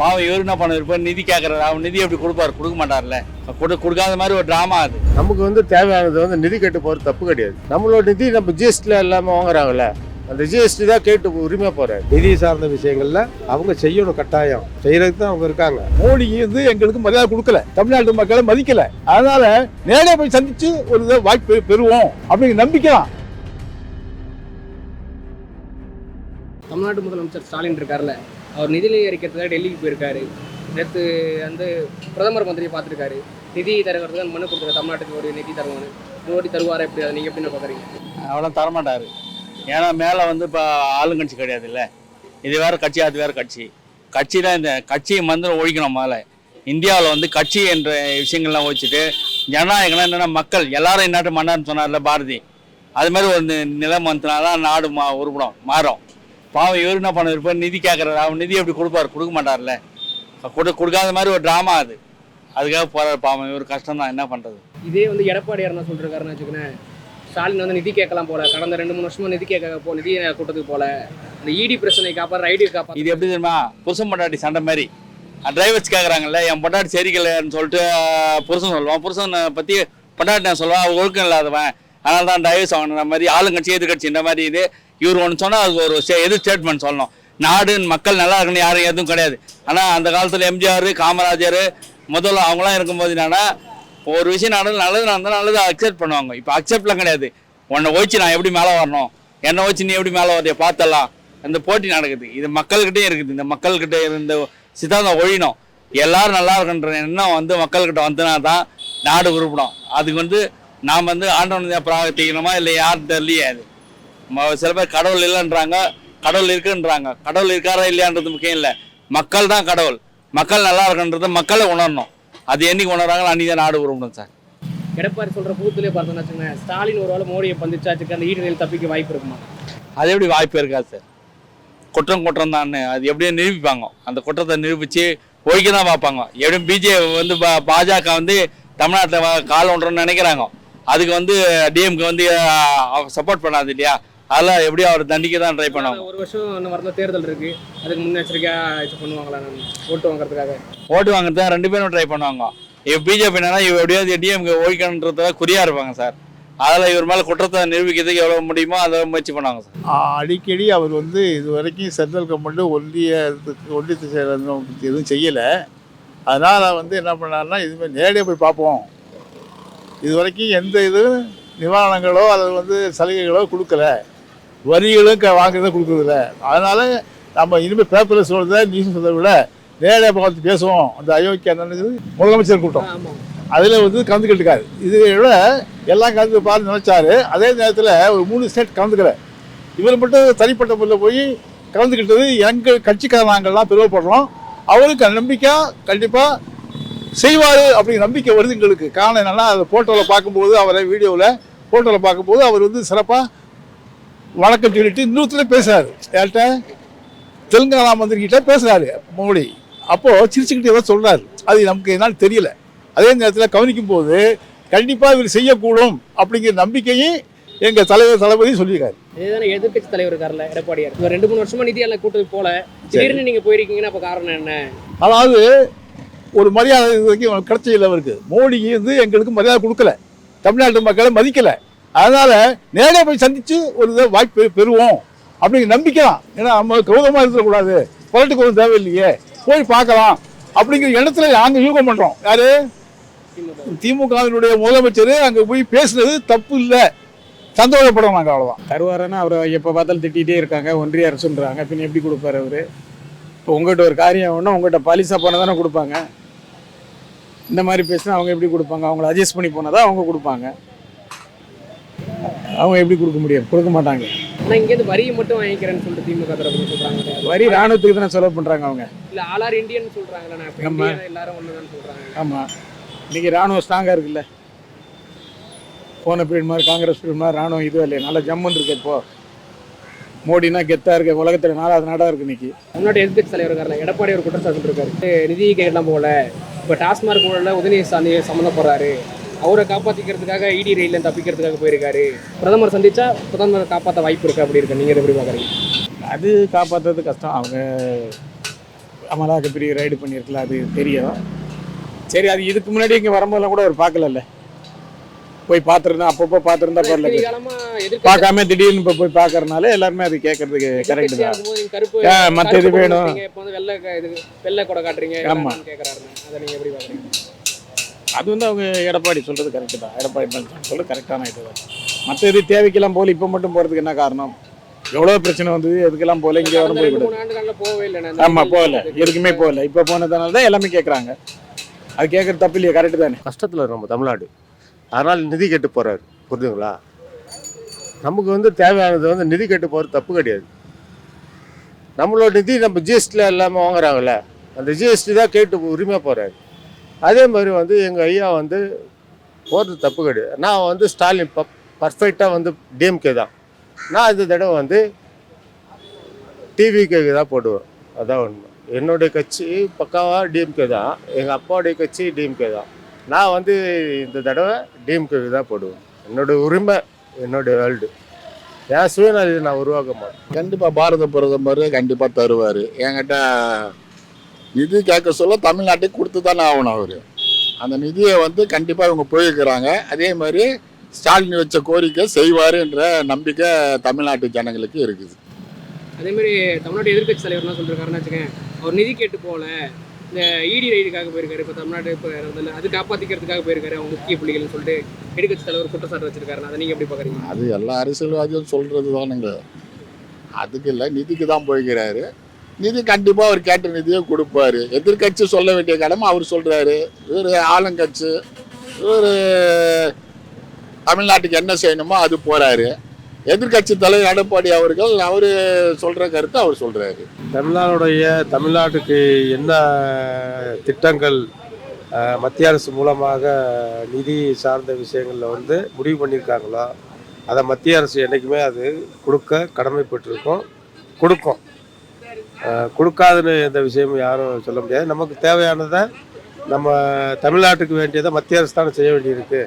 பாவம் இவரு என்ன பண்ண இருப்பார் நிதி கேட்கறாரு அவர் நிதி எப்படி கொடுப்பாரு? கொடுக்க மாட்டார்ல கொடு கொடுக்காத மாதிரி ஒரு டிராமா அது. நமக்கு வந்து தேவையானது வந்து நிதி கட்டு போகிறது தப்பு கிடையாது. நம்மளோட நிதி நம்ம ஜிஎஸ்டியில் இல்லாமல் வாங்குறாங்கல்ல. அந்த ஜிஎஸ்டி தான் கேட்டு உரிமை போகிறாரு நிதி சார்ந்த விஷயங்கள்ல அவங்க செய்யணும் கட்டாயம். செய்யறதுக்கு தான் அவங்க இருக்காங்க. மோடி வந்து எங்களுக்கு மரியாதை கொடுக்கல. தமிழ்நாட்டு மக்களை மதிக்கல. அதனால நேரே போய் சந்திச்சு ஒரு வாய்ப்பு பெறுவோம். அப்படிங்கிற நம்பிக்கை தான். தமிழ்நாட்டு முதலமைச்சர் ஸ்டாலின் இருக்கார்ல அவர் நிதிநிலை அறிக்கிறதுக்காக டெல்லிக்கு போயிருக்காரு. நேற்று வந்து பிரதமர் மந்திரியை பார்த்துருக்காரு. நிதி தருவதற்கு மனு கொடுத்துருக்க தமிழ்நாட்டுக்கு ஒரு நிதி தருவாங்க மோடி தருவாரா எப்படி? அதை நீங்கள் எப்படி பார்க்குறீங்க அவ்வளோ தரமாட்டார். ஏன்னா மேலே வந்து இப்போ ஆளுங்கட்சி கிடையாது இல்லை. இது வேறு கட்சி அது வேறு கட்சி. கட்சி தான் இந்த கட்சியை மந்திரம் ஒழிக்கணும் மேலே இந்தியாவில் வந்து கட்சி என்ற விஷயங்கள்லாம் ஒழிச்சிட்டு ஜனநாயகம்னா என்னென்னா மக்கள். எல்லாரும் இந்நாட்டு மன்னார்னு சொன்னார்ல பாரதி. அது மாதிரி ஒரு நிலை நிலம் நாடு மா உருப்படும் மாறும். பாவம் இவரு என்ன பண்ண இருப்பார் நிதி கேட்குறாரு அவர் நிதி எப்படி கொடுப்பாரு? கொடுக்க மாட்டார்ல கொடு கொடுக்காத மாதிரி ஒரு டிராமா அது. அதுக்காக போகிறார் பாவம். இவர் கஷ்டம் தான் என்ன பண்ணுறது இதே வந்து எடப்பாடியார் என்ன சொல்லிருக்காருன்னு வச்சுக்கோங்க ஸ்டாலின் வந்து நிதி கேட்கலாம் போல. கடந்த ரெண்டு மூணு வருஷமா நிதி கேட்க போ நிதி கூட்டத்துக்கு போல. இந்த இடி பிரச்சனை காப்பாரு ஐடி காப்பாரு இது எப்படி தெரியுமா? புருஷன் பொண்டாட்டி சண்டை மாதிரி. டிரைவர்ஸ் கேட்குறாங்கல்ல என் பொண்டாட்டி சரிக்கலைன்னு சொல்லிட்டு புருஷன் சொல்லுவான். புருஷனை பற்றி பொண்டாட்டி நான் சொல்லுவான். அவன் ஒழுக்கம் இல்லாதவன். அதனால தான் டிரைவர்ஸ் வாங்கின மாதிரி ஆளுங்கட்சி எதிர்கட்சி இந்த மாதிரி இது. இவர் ஒன்று சொன்னால் அதுக்கு ஒரு ஸ்டே- எதிர் ஸ்டேட்மெண்ட் சொல்லணும். நாடு மக்கள் நல்லா இருக்குன்னு யாரும் எதுவும் கிடையாது. ஆனால் அந்த காலத்தில் எம்ஜிஆர் காமராஜர் முதல்ல அவங்களாம் இருக்கும்போது என்னன்னா ஒரு விஷயம் நடந்து நல்லது நடந்தால் நல்லது அக்செப்ட் பண்ணுவாங்க. இப்போ அக்செப்ட்லாம் கிடையாது. உன்னை ஒழிச்சு நான் எப்படி மேலே வரணும்? என்னை வச்சு நீ எப்படி மேலே வரைய பார்த்தலாம் இந்த போட்டி நடக்குது. இது மக்கள்கிட்டயும் இருக்குது. இந்த மக்கள்கிட்ட இருந்த சித்தாந்தம் ஒழினோம் எல்லாரும் நல்லா இருக்குன்ற எண்ணம் வந்து மக்கள்கிட்ட வந்தனா தான் நாடு உருப்பிடும். அதுக்கு வந்து நாம் வந்து ஆண்டவன் பிரார்த்திக்கணுமா? இல்லை யார் தெரியலையே அது. சில பேர் கடவுள் இல்லைன்றாங்க. கடவுள் இருக்குன்றாங்க. கடவுள் இருக்காரா இல்லையான்றது முக்கியம் இல்லை. மக்கள் தான் கடவுள். மக்கள் நல்லா இருக்குன்றது மக்களை உணரணும். அது என்னைக்கு உணர்றாங்களோ அன்றைக்கி தான் நாடு உருப்படும் சார். எடப்பாடி சொல்ற பூத்துலேயே பார்த்தோம்னு வச்சுக்கோங்க ஸ்டாலின் ஒரு வேளை மோடியை பந்திச்சாச்சுக்கு அந்த ஈடு தப்பிக்க வாய்ப்பு இருக்குமா? அது எப்படி வாய்ப்பு இருக்காது சார். குற்றம் குற்றம் தான். அது எப்படியும் நிரூபிப்பாங்க. அந்த குற்றத்தை நிரூபித்து ஒழிக்க தான் பார்ப்பாங்க. எப்படியும் பிஜே வந்து பாஜக வந்து தமிழ்நாட்டில் கால் ஒன்றன்னு நினைக்கிறாங்க. அதுக்கு வந்து டிஎம்கே வந்து சப்போர்ட் பண்ணாது இல்லையா? அதெல்லாம் எப்படியும் அவர் தண்டிக்க தான் ட்ரை பண்ணுவாங்க ஒரு வருஷம் இன்னும் வரல தேர்தல் இருக்கு. அதுக்கு முன்னெச்சரிக்கையா இது பண்ணுவாங்களா ஓட்டு வாங்குறதுக்காக. ஓட்டு வாங்குறது தான் ரெண்டு பேரும் ட்ரை பண்ணுவாங்க. இப்போ பிஜேபி என்னன்னா இவ எப்படியாவது டிஎம்கே ஒழிக்கணுன்றத குறியாக இருப்பாங்க சார். அதில் இவர் மேலே குற்றத்தை நிரூபிக்கிறதுக்கு எவ்வளோ முடியுமோ அதை முயற்சி பண்ணுவாங்க சார். அடிக்கடி அவர் வந்து இது வரைக்கும் சென்ட்ரல் கவர்மெண்ட் ஒன்றியத்துக்கு ஒன்றியத்தை சேர்ந்தவங்களுக்கு எதுவும் செய்யலை. அதனால் வந்து என்ன பண்ணாருன்னா இதுமாதிரி நேரடியாக போய் பார்ப்போம். இது வரைக்கும் எந்த இது நிவாரணங்களோ அல்லது வந்து சலுகைகளோ கொடுக்கல. வரிகளும் வாங்குறத கொடுக்குறதில்ல. அதனால் நம்ம இனிமேல் பேப்பரில் சொல்கிறத நியூஸ் சொல்றதை விட நேரடியாக பார்த்து பேசுவோம். அந்த அயோக்கிய என்னது முதலமைச்சர் கூட்டம். அதில் வந்து கலந்துக்கிட்டு இருக்காரு இதை விட எல்லாம் கலந்து பாரு நினைச்சாரு. அதே நேரத்தில் ஒரு மூணு ஸ்டேட் கலந்துக்கல. இவர் மட்டும் தனிப்பட்ட முறையில் போய் கலந்துக்கிட்டது எங்கள் கட்சிக்காரங்கள்லாம் பெருமைப்படுறோம். அவருக்கு நம்பிக்கை கண்டிப்பாக செய்வார் அப்படிங்கிற நம்பிக்கை வருது எங்களுக்கு. காரணம் என்னென்னா அந்த ஃபோட்டோவில் பார்க்கும்போது அவரை வீடியோவில் ஃபோட்டோவில் பார்க்கும்போது அவர் வந்து சிறப்பாக வணக்கம் சொல்லிட்டு இன்னொருத்தர பேசுகிறாரு யார்கிட்ட? தெலுங்கானா மந்திரிகிட்ட பேசுகிறாரு மோடி. அப்போது சிரிச்சுக்கிட்டு ஏதோ சொல்கிறாரு அது நமக்கு என்னன்னு தெரியல. அதே நேரத்தில் கவனிக்கும் போது கண்டிப்பாக இவர் செய்யக்கூடும் அப்படிங்கிற நம்பிக்கையும் எங்கள் தலைவர் தளபதி சொல்லியிருக்காரு. இதுதானே எதிர்க்கட்சி தலைவர் இருக்கார்ல எடப்பாடியார். இவர் ரெண்டு மூணு வருஷமா நிதி எல்லாம் கூட்டத்துக்கு போல. திடீர்னு நீங்க போயிருக்கீங்கன்னா அப்ப காரணம் என்ன? அதாவது ஒரு மரியாதை வரைக்கும் கிடைச்சதில்லை அவருக்கு மோடி வந்து எங்களுக்கு மரியாதை கொடுக்கல. தமிழ்நாட்டு மக்களை மதிக்கல. அதனால நேரடியாக போய் சந்திச்சு ஒரு இதை வாய்ப்பு பெறுவோம். அப்படிங்கிற நம்பிக்கை தான். ஏன்னா நம்ம கௌதமாக இருக்கக்கூடாது. பொருட்டுக்கு ஒன்றும் தேவையில்லையே. போய் பார்க்கலாம். அப்படிங்கிற இடத்துல நாங்கள் யூகம் பண்ணுறோம் யாரு? திமுகவினுடைய முதலமைச்சர் அங்கே போய் பேசுனது தப்பு இல்லை. சந்தோஷப்படுறோம் நாங்கள் அவ்வளோதான் தருவாருன்னா அவர் எப்போ பார்த்தாலும் திட்டிகிட்டே இருக்காங்க. ஒன்றிய அரசுன்றாங்க. பின் எப்படி கொடுப்பாரு அவர்? இப்போ உங்கள்கிட்ட ஒரு காரியம் ஒன்று உங்கள்கிட்ட பாலிசா போனால் தானே கொடுப்பாங்க. இந்த மாதிரி பேசினா அவங்க எப்படி கொடுப்பாங்க? அவங்கள அட்ஜஸ்ட் பண்ணி போனால் தான் அவங்க கொடுப்பாங்க. அவங்க எப்படி கொடுக்க முடியும்? கொடுக்க மாட்டாங்க. ஆனா இங்க இருந்து வரியை மட்டும் வாங்கிக்கிறேன்னு சொல்லிட்டு திமுக தரப்பு சொல்றாங்க. வரி ராணுவத்துக்கு தானே செலவு பண்ணுறாங்க அவங்க. இல்ல ஆளார் இந்தியன் சொல்றாங்கல்ல நான் இப்ப ஆமா. இந்தியன் எல்லாரும் ஒண்ணுதான் சொல்றாங்க. ஆமாம் இன்றைக்கி ராணுவம் ஸ்ட்ராங்காக இருக்குல்ல? போன பீரியட் மாதிரி காங்கிரஸ் பீரியட் மாதிரி ராணுவம் இதுவும் இல்லையா? நல்லா ஜம்முன்னு இருக்கு இப்போ. மோடினா கெத்தாக இருக்கு உலகத்தில் நாலாவது நாடாக இருக்கு இன்னைக்கு. முன்னாடி எதிர்க்கட்சி தலைவர் இருக்காருல்ல எடப்பாடி ஒரு குற்றச்சாட்டு இருக்காரு நிதி கேட்கலாம் போல. இப்போ டாஸ்மாக் ஊழல உதயநிதி சம்மந்தப்படுறாரு அவரை காப்பாற்றிக்கிறதுக்காக இடி ரயிலில் தப்பிக்கிறதுக்காக போயிருக்காரு. பிரதமர் சந்திச்சா பிரதமர் காப்பாற்ற வாய்ப்பு இருக்கு? அப்படி இருக்கு? நீங்க இதை எப்படி பாக்குறீங்க அது காப்பாற்றுறது கஷ்டம். அவங்க அமலாக்க பிரிவு ரைடு பண்ணியிருக்கலாம் அது தெரியும். சரி அது இதுக்கு முன்னாடி இங்கே வரும்போதெல்லாம் கூட அவர் பார்க்கலல்ல. போய் பார்த்துருந்தா அப்பப்போ பார்த்துருந்தா பரவாயில்ல. பார்க்காம திடீர்னு இப்போ போய் பார்க்கறனால எல்லாருமே அது கேட்கறதுக்கு கரெக்ட் தான். மத்த இது வேணும். வெள்ளை வெள்ளை கொடை காட்டுறீங்க ஆமா. வேணாம்னு கேக்குறாருன்னு. அதை நீங்க எப்படி பாக்குறீங்க அது வந்து அவங்க எடப்பாடி சொல்றது கரெக்டு தான். எடப்பாடி பழனிசாமி சொல்றது கரெக்டான இது தான் மற்ற இது தேவைக்கெல்லாம் போல இப்போ மட்டும் போகிறதுக்கு என்ன காரணம்? எவ்வளோ பிரச்சனை வந்தது எதுக்கெல்லாம் போகல இங்கே வரும் கடந்த ரெண்டு போய் மூணு ஆண்டுகள்ல போகவே இல்லை ஆமாம் போகல. எதுக்குமே போகல. இப்போ போனதுனால தான் எல்லாமே கேட்குறாங்க அது கேட்குறது தப்பு இல்லையா? கரெக்டு தானே. கஷ்டத்தில் நம்ம தமிழ்நாடு. அதனால் நிதி கெட்டு போகிறாரு புரியுதுங்களா நமக்கு வந்து தேவையானது வந்து நிதி கெட்டு போகிறது தப்பு கிடையாது. நம்மளோட நிதி நம்ம ஜிஎஸ்டியில் எல்லாமே வாங்குறாங்கல்ல. அந்த ஜிஎஸ்டி தான் கேட்டு உரிமையாக போகிறாரு அதே மாதிரி வந்து எங்கள் ஐயா வந்து போகிறது தப்பு கிடையாது. நான் வந்து ஸ்டாலின் ப பர்ஃபெக்டாக வந்து டிஎம்கே தான். நான் இந்த தடவை வந்து டிவிகேக்கு தான் போடுவேன். அதான் உண்மை. என்னுடைய கட்சி பக்காவாக டிஎம்கே தான். எங்கள் அப்பாவுடைய கட்சி டிஎம்கே தான். நான் வந்து இந்த தடவை டிஎம்கேக்கு தான் போடுவேன். என்னோட உரிமை என்னுடைய வேர்ல்டு என் சுயநலத்தை நான் உருவாக்க மாட்டேன். கண்டிப்பாக பாரத பிரதமர் கண்டிப்பாக தருவார். என்கிட்ட நிதி கேட்க சொல்ல தமிழ்நாட்டுக்கு கொடுத்து தானே ஆகணும் அவர். அந்த நிதியை வந்து கண்டிப்பாக இவங்க போயிருக்கிறாங்க. அதே மாதிரி ஸ்டாலின் வச்ச கோரிக்கை செய்வாருன்ற நம்பிக்கை தமிழ்நாட்டு ஜனங்களுக்கு இருக்குது. அதே மாதிரி தமிழ்நாடு எதிர்க்கட்சி தலைவர் என்ன சொல்லிருக்காருன்னு வச்சுக்கேன் அவர் நிதி கேட்டு போகல. இந்த இடி ரைடுக்காக போயிருக்காரு இப்போ தமிழ்நாடு இப்போ இறந்ததில்ல அது காப்பாற்றிக்கிறதுக்காக போயிருக்காரு அவங்க முக்கிய புள்ளிகள்னு சொல்லிட்டு எதிர்க்கட்சி தலைவர் குற்றச்சாட்டு வச்சிருக்காரு அதை நீங்க எப்படி பாக்குறீங்க? அது எல்லா அரசியல்வாதியும் சொல்கிறது தானுங்க அதுக்கு இல்லை நிதிக்கு தான் போய்க்கிறாரு. நிதி கண்டிப்பாக அவர் கேட்ட நிதியை கொடுப்பாரு. எதிர்கட்சி சொல்ல வேண்டிய கடமை அவர் சொல்கிறாரு இவர் ஆளுங்கட்சி இவர் தமிழ்நாட்டுக்கு என்ன செய்யணுமோ அது போகிறாரு எதிர்க்கட்சி தலைவர் எடப்பாடி அவர்கள் அவர் சொல்கிற கருத்தை அவர் சொல்கிறாரு தமிழ்நாடுடைய தமிழ்நாட்டுக்கு என்ன திட்டங்கள் மத்திய அரசு மூலமாக நிதி சார்ந்த விஷயங்களில் வந்து முடிவு பண்ணியிருக்காங்களோ அதை மத்திய அரசு என்றைக்குமே அது கொடுக்க கடமைப்பட்டிருக்கும் கொடுக்கும். கொடுக்காதுன்னு எந்த விஷயமும் யாரும் சொல்ல முடியாது. நமக்கு தேவையானதை நம்ம தமிழ்நாட்டுக்கு வேண்டியதை மத்திய அரசு தானே செய்ய வேண்டியிருக்கு.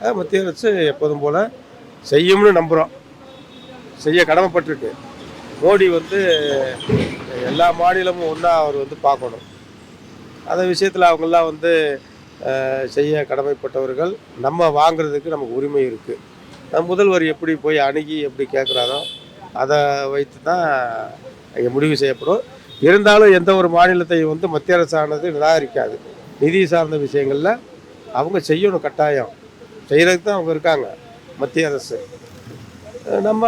அதை மத்திய அரசு எப்போதும் போல் செய்யும்னு நம்புகிறோம் செய்ய கடமைப்பட்டிருக்கு. மோடி வந்து எல்லா மாநிலமும் ஒன்றா அவர் வந்து பார்க்கணும். அந்த விஷயத்தில் அவங்கெல்லாம் வந்து செய்ய கடமைப்பட்டவர்கள். நம்ம வாங்குறதுக்கு நமக்கு உரிமை இருக்குது நம்ம முதல்வர் எப்படி போய் அணுகி எப்படி கேட்குறாரோ அதை வைத்து தான் இங்கே முடிவு செய்யப்படும். இருந்தாலும் எந்த ஒரு மாநிலத்தையும் வந்து மத்திய அரசானது நிராகரிக்காது. நிதி சார்ந்த விஷயங்களில் அவங்க செய்யணும் கட்டாயம். செய்கிறதுக்கு தான் அவங்க இருக்காங்க மத்திய அரசு. நம்ம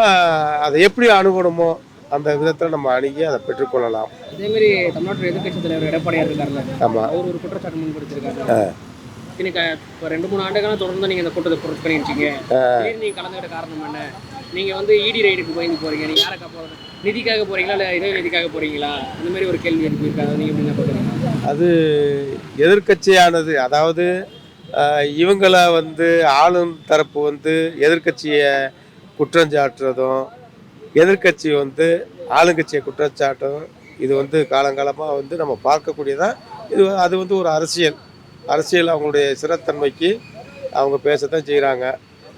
அதை எப்படி அணுகணுமோ அந்த விதத்தில் நம்ம அணுகி அதை பெற்றுக்கொள்ளலாம். அதே மாதிரி தமிழ்நாட்டு எதிர்க்கட்சி தலைவர் எடப்பாடியார் இருக்காருல்ல ஆமாம் அவர் ஒரு குற்றச்சாட்டு முன்வைச்சிருக்காரு இன்னைக்கு இப்போ ரெண்டு மூணு ஆண்டுகளா தொடர்ந்து நீங்க இந்த கூட்டத்தை பொருட் பண்ணிருக்கீங்க. திடீர்னு நீங்க கலந்துக்கிட்ட காரணம் என்ன? நீங்க வந்து இடி ரைடுக்கு பயந்து போறீங்க. நீங்க யாரை காப்பா நிதிக்காக போறீங்களா? இல்ல இதே நிதிக்காக போறீங்களா? இந்த மாதிரி ஒரு கேள்வி எழுப்பியிருக்காங்க நீங்க எப்படி என்ன பாக்குறீங்க அது எதிர்க்கட்சியானது. அதாவது இவங்கள வந்து ஆளும் தரப்பு வந்து எதிர்க்கட்சியை குற்றஞ்சாட்டுறதும் எதிர்க்கட்சி வந்து ஆளுங்கட்சியை குற்றச்சாட்டும் இது வந்து காலங்காலமாக வந்து நம்ம பார்க்கக்கூடியதான் இது அது வந்து ஒரு அரசியல். அரசியல் அவங்களுடைய சிறத்தன்மைக்கு அவங்க பேசத்தான் செய்கிறாங்க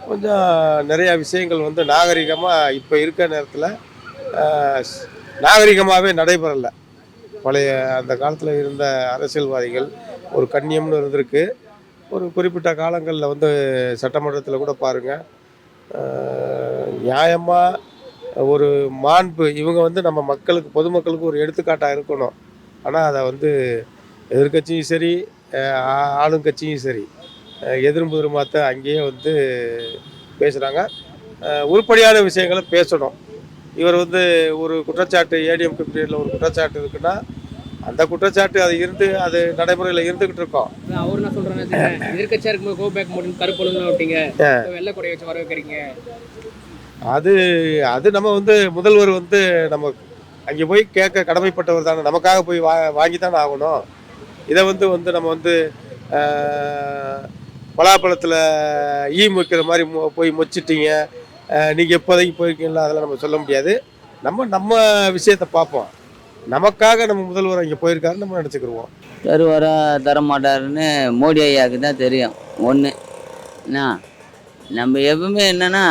கொஞ்சம் நிறையா விஷயங்கள் வந்து நாகரிகமாக இப்போ இருக்க நேரத்தில் நாகரிகமாகவே நடைபெறலை. பழைய அந்த காலத்தில் இருந்த அரசியல்வாதிகள் ஒரு கண்ணியம்னு இருந்திருக்கு. ஒரு குறிப்பிட்ட காலங்களில் வந்து சட்டமன்றத்தில் கூட பாருங்கள் நியாயமாக ஒரு மாண்பு இவங்க வந்து நம்ம மக்களுக்கு பொதுமக்களுக்கு ஒரு எடுத்துக்காட்டாக இருக்கணும். ஆனால் அதை வந்து எதிர்க்கட்சியும் சரி ஆளுங்கட்சியும் சரி. எதிரும் புதிருமாத்த அங்கேயே வந்து பேசுகிறாங்க உருப்படியான விஷயங்களை பேசணும். இவர் வந்து ஒரு குற்றச்சாட்டு ஏடிஎம் பீரியடில் ஒரு குற்றச்சாட்டு இருக்குன்னா அந்த குற்றச்சாட்டு அது இருந்து அது நடைமுறையில் இருந்துக்கிட்டு இருக்கோம். அவர் என்ன சொல்றேன்னு வச்சுக்கோங்க, எதிர்க்கட்சியா இருக்கும்போது கோ பேக் மட்டும் கருப்பொழுங்கு இப்ப வெள்ளை கொடையை வச்சு அது அது நம்ம வந்து முதல்வர் வந்து நம்ம அங்கே போய் கேட்க கடமைப்பட்டவர் தானே. நமக்காக போய் வா வாங்கி தானே ஆகணும். இதை வந்து வந்து நம்ம வந்து பலாப்பழத்தில் ஈ மொய்க்கிற மாதிரி மொ- போய் மொச்சிட்டீங்க. நீங்கள் எப்போதைக்கு போயிருக்கீங்களா அதெல்லாம் நம்ம சொல்ல முடியாது. நம்ம நம்ம விஷயத்தை பார்ப்போம். நமக்காக நம்ம முதல்வர் அங்கே போயிருக்காருன்னு நம்ம நினச்சிக்கிருவோம். தருவாரா தரமாட்டாருன்னு மோடி ஐயாவுக்கு தான் தெரியும். ஒன்று என்ன? நம்ம எப்பவுமே என்னென்னா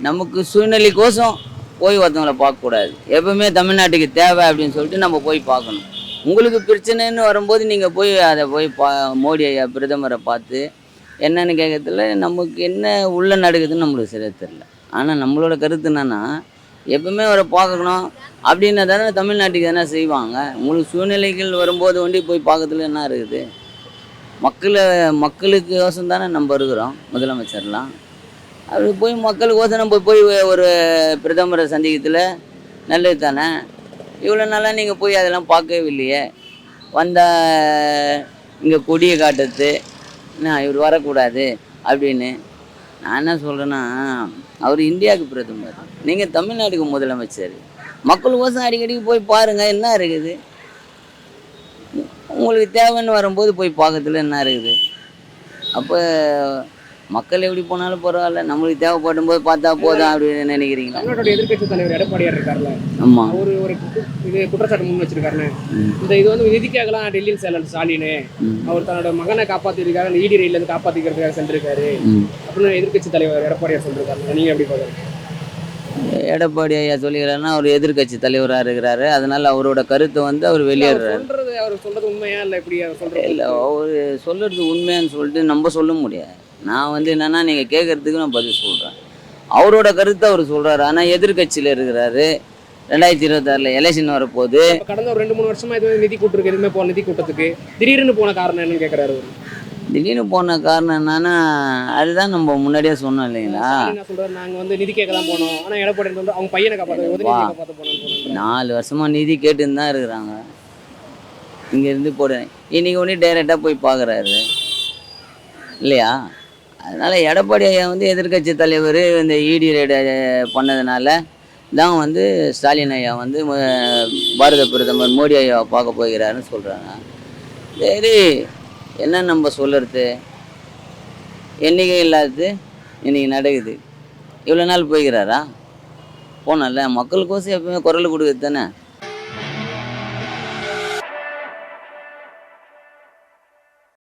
நமக்கு சூழ்நிலைக்கோசம் போய் ஒருத்தவங்கள பார்க்கக்கூடாது. எப்பவுமே தமிழ்நாட்டுக்கு தேவை அப்படின்னு சொல்லிட்டு நம்ம போய் பார்க்கணும். உங்களுக்கு பிரச்சனைன்னு வரும்போது நீங்கள் போய் அதை போய் பா மோடி ஐயா பிரதமரை பார்த்து என்னன்னு கேட்கறதுல நமக்கு என்ன உள்ள நடக்குதுன்னு நம்மளுக்கு சரியாக தெரில ஆனால் நம்மளோட கருத்து என்னென்னா எப்பவுமே அவரை பார்க்கணும். அப்படின்னா தானே தமிழ்நாட்டுக்கு எதனா செய்வாங்க. உங்களுக்கு சூழ்நிலைகள் வரும்போது ஒண்டி போய் பார்க்கறதுல என்ன இருக்குது? மக்களை மக்களுக்கு யோசனை தானே நம்ம இருக்கிறோம் முதலமைச்சர்லாம். அப்படி போய் மக்களுக்கு யோசனை போய் போய் ஒரு பிரதமரை சந்திக்கிறதுல நல்லது தானே? இவ்வளோ நாளாக நீங்கள் போய் அதெல்லாம் பார்க்கவே இல்லையே வந்தால் இங்கே கொடியை காட்டுறது என்ன இவர் வரக்கூடாது அப்படின்னு. நான் என்ன சொல்கிறேன்னா அவர் இந்தியாவுக்கு பிரதமர். நீங்கள் தமிழ்நாட்டுக்கு முதலமைச்சர். மக்கள் கோசம் அடிக்கடிக்கு போய் பாருங்கள் என்ன இருக்குது? உங்களுக்கு தேவைன்னு வரும்போது போய் பார்க்கறதுல என்ன இருக்குது? அப்போ மக்கள் எப்படி போனாலும் பரவாயில்ல. நம்மளுக்கு தேவைப்படும் போது பார்த்தா போதும் அப்படின்னு நினைக்கிறீங்களா? தமிழ்நாட்டோட எதிர்க்கட்சி தலைவர் எடப்பாடியார் இருக்கார்ல ஆமாம் அவரு ஒரு கு- இது குற்றச்சாட்டு முன் வச்சிருக்காருன்னு. இந்த இது வந்து நிதிக்காகலாம் டெல்லியில் செல்ல ஸ்டாலின் அவர் தன்னோட மகனை காப்பாத்திருக்காரு அந்த இடி ரயில்ல இருந்து காப்பாத்திக்கிறதுக்காக சென்றிருக்காரு. அப்படின்னு எதிர்க்கட்சி தலைவர் எடப்பாடியார் சொல்லிருக்காரு நீங்க எப்படி பாக்குறீங்க எடப்பாடி ஐயா சொல்லிக்கிறாருன்னா அவர் எதிர்க்கட்சி தலைவராக இருக்கிறாரு. அதனால அவரோட கருத்தை வந்து அவர் வெளியேறாரு சொல்றது அவர் சொல்றது உண்மையா இல்ல எப்படி அவர் சொல்றது? இல்லை அவர் சொல்கிறது உண்மையான்னு சொல்லிட்டு நம்ம சொல்ல முடியாது. நான் வந்து என்னன்னா நீங்கள் கேட்குறதுக்கு நான் பதில் சொல்கிறேன் அவரோட கருத்தை அவர் சொல்கிறாரு ஆனால் எதிர்க்கட்சியில் இருக்கிறாரு. ரெண்டாயிரத்தி இருபத்தாறில் எலெக்ஷன் வரப்போகுது. கடந்த ஒரு ரெண்டு மூணு வருஷமா இது நிதி கூட்டுருக்கு எதுவுமே போன நிதி கூட்டத்துக்கு திடீர்னு போன காரணம் என்னன்னு கேக்குறாரு அவரு. திடீர்னு போன காரணம் என்னன்னா அதுதான் நம்ம முன்னாடியே சொன்னோம் இல்லைங்களா? சொல்றாரு நாங்க வந்து நிதி கேட்க தான் போனோம். ஆனா எடப்பாடி வந்து அவங்க பையனை போனோம் நாலு வருஷமாக நிதி கேட்டுன்னு தான் இருக்கிறாங்க. இங்கேருந்து போட. இன்னைக்கு ஒன்று டைரெக்டாக போய் பார்க்குறாரு இல்லையா? அதனால் எடப்பாடி ஐயா வந்து எதிர்க்கட்சி தலைவர் இந்த இடி ரைடு பண்ணதுனால தான் வந்து ஸ்டாலின் ஐயா வந்து பாரத பிரதமர் மோடி ஐயாவை பார்க்க போகிறாருன்னு சொல்கிறாங்க சரி என்ன நம்ம சொல்கிறது எண்ணிக்கை இல்லாதது இன்றைக்கி நடக்குது. இவ்வளோ நாள் போய்கிறாரா போனல மக்களுக்கோசம் எப்பவுமே குரல் கொடுக்குறது தானே?